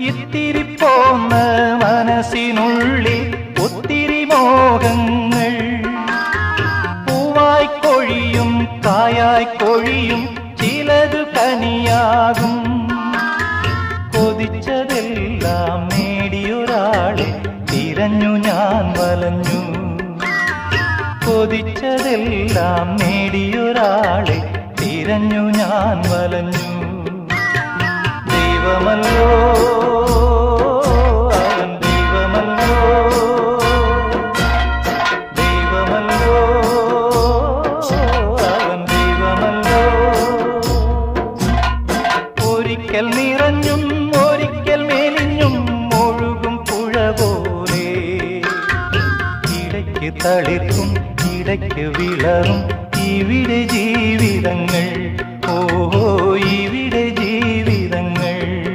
ഇത്തിരി പോന്ന മനസ്സിനുള്ളിൽ ഒത്തിരി മോഹങ്ങൾ. പൂവായി കൊഴിയും കായായി കൊഴിയും ചിലത് കനിയാകും. കൊതിച്ചതെല്ലാം നേടിയൊരാളെ തിരഞ്ഞു ഞാൻ വലഞ്ഞു. കൊതിച്ചതെല്ലാം നേടിയൊരാളെ തിരഞ്ഞു ഞാൻ വലഞ്ഞു. ദൈവമല്ലോ ഒരിക്കൽ നിറഞ്ഞും ഒരിക്കൽ മെലിഞ്ഞും ഒഴുകും പുഴ പോലെ. ഇടയ്ക്ക് തളിർക്കും ഇടയ്ക്ക് വിളറും ഇവിടെ ജീവിതങ്ങൾ ഓ ഇവിടെ